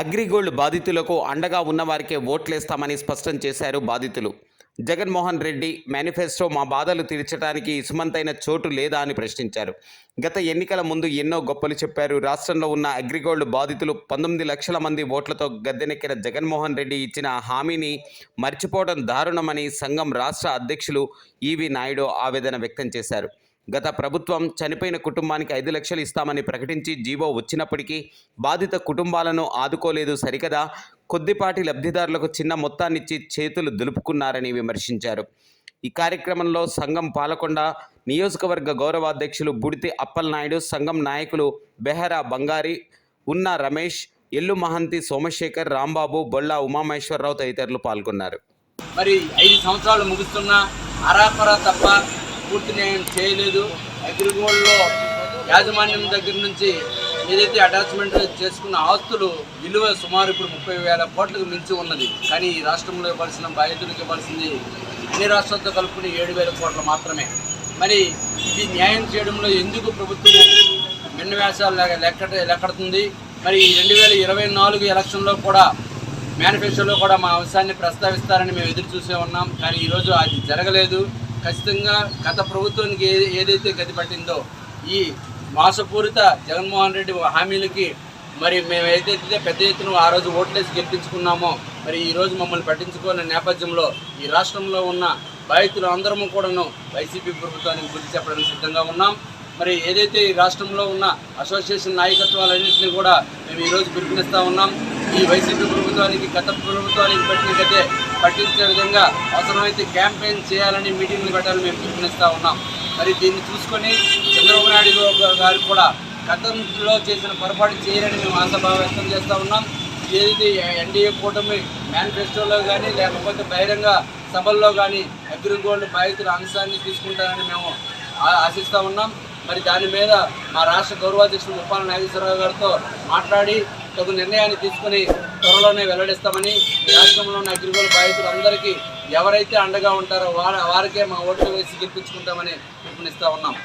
అగ్రిగోల్డ్ బాధితులకు అండగా ఉన్నవారికే ఓట్లేస్తామని స్పష్టం చేశారు బాధితులు. జగన్మోహన్ రెడ్డి మేనిఫెస్టో మా బాధలు తీర్చడానికి ఇసుమంతైన చోటు లేదా అని ప్రశ్నించారు. గత ఎన్నికల ముందు ఎన్నో గొప్పలు చెప్పారు. రాష్ట్రంలో ఉన్న అగ్రిగోల్డ్ బాధితులు పంతొమ్మిది లక్షల మంది ఓట్లతో గద్దెనెక్కిన జగన్మోహన్ రెడ్డి ఇచ్చిన హామీని మర్చిపోవడం దారుణమని సంఘం రాష్ట్ర అధ్యక్షులు ఈవి నాయుడు ఆవేదన వ్యక్తం చేశారు. గత ప్రభుత్వం చనిపోయిన కుటుంబానికి ఐదు లక్షలు ఇస్తామని ప్రకటించి జీవో వచ్చినప్పటికీ బాధిత కుటుంబాలను ఆదుకోలేదు సరికదా. కొద్దిపాటి లబ్ధిదారులకు చిన్న మొత్తాన్నిచ్చి చేతులు దులుపుకున్నారని విమర్శించారు. ఈ కార్యక్రమంలో సంఘం పాలకొండ నియోజకవర్గ గౌరవాధ్యక్షులు బుడితి అప్పలనాయుడు సంఘం నాయకులు బెహరా బంగారి ఉన్న రమేష్ ఎల్లు మహంతి సోమశేఖర్ రాంబాబు బొల్లా ఉమామేశ్వరరావు తదితరులు పాల్గొన్నారు. మరి ఐదు సంవత్సరాలు ముగుస్తున్నా అరాపరా తప్ప పూర్తి న్యాయం చేయలేదు. అగ్రిగోల్డ్లో యాజమాన్యం దగ్గర నుంచి ఏదైతే అటాచ్మెంట్ చేసుకున్న ఆస్తులు విలువ సుమారు ఇప్పుడు ముప్పై వేల కోట్లకు మించి ఉన్నది. కానీ ఈ రాష్ట్రంలో ఇవ్వాల్సిన బాధితులకు ఇవ్వాల్సింది అన్ని రాష్ట్రాలతో కలుపుకుని ఏడు వేల కోట్లు మాత్రమే. మరి ఇది న్యాయం చేయడంలో ఎందుకు ప్రభుత్వం మిన్నవేషాలు లెక్క లెక్కడుతుంది? మరి రెండు వేల ఇరవై నాలుగు ఎలక్షన్లో కూడా మేనిఫెస్టోలో కూడా మా అంశాన్ని ప్రస్తావిస్తారని మేము ఎదురు చూసే ఉన్నాం. కానీ ఈరోజు అది జరగలేదు. ఖచ్చితంగా గత ప్రభుత్వానికి ఏదైతే గతి పట్టిందో ఈ మాసపూరిత జగన్మోహన్ రెడ్డి హామీలకి మరి మేము ఏదైతే పెద్ద ఎత్తున ఆ రోజు ఓట్లేసి గెలిపించుకున్నామో మరి ఈరోజు మమ్మల్ని పట్టించుకోని నేపథ్యంలో ఈ రాష్ట్రంలో ఉన్న బాధితులు అందరము కూడాను వైసీపీ ప్రభుత్వానికి బుద్ధి చెప్పడానికి సిద్ధంగా ఉన్నాం. మరి ఏదైతే ఈ రాష్ట్రంలో ఉన్న అసోసియేషన్ నాయకత్వాలన్నింటినీ కూడా మేము ఈరోజు పిలుపునిస్తూ ఉన్నాం. ఈ వైసీపీ ప్రభుత్వానికి గత ప్రభుత్వానికి పెట్టిన గతే పట్టించే విధంగా అవసరమైతే క్యాంపెయిన్ చేయాలని మీటింగ్లు పెట్టాలని మేము పిలుపునిస్తూ ఉన్నాం. మరి దీన్ని చూసుకొని చంద్రబాబు నాయుడు గారు కూడా గతంలో చేసిన పొరపాటు చేయాలని మేము ఆశాభావం వ్యక్తం చేస్తూ ఉన్నాం. ఏది ఎన్డీఏ కూటమి మేనిఫెస్టోలో కానీ లేకపోతే బహిరంగ సభల్లో కానీ అగ్రిగోల్డ్ బాధితుల అంశాన్ని తీసుకుంటారని మేము ఆశిస్తూ ఉన్నాం. మరి దాని మీద మా రాష్ట్ర గౌరవాధ్యక్షుడు ఉప్పాల నాగేశ్వరరావు గారితో మాట్లాడి తగు నిర్ణయాన్ని తీసుకుని త్వరలోనే వెల్లడిస్తామని రాష్ట్రంలో ఉన్న అగ్రిగోల్డ్ బాధితులందరికీ ఎవరైతే అండగా ఉంటారో వారి వారికే మా ఓట్లు వేసి గెలిపించుకుంటామని పిలుపునిస్తా ఉన్నాం.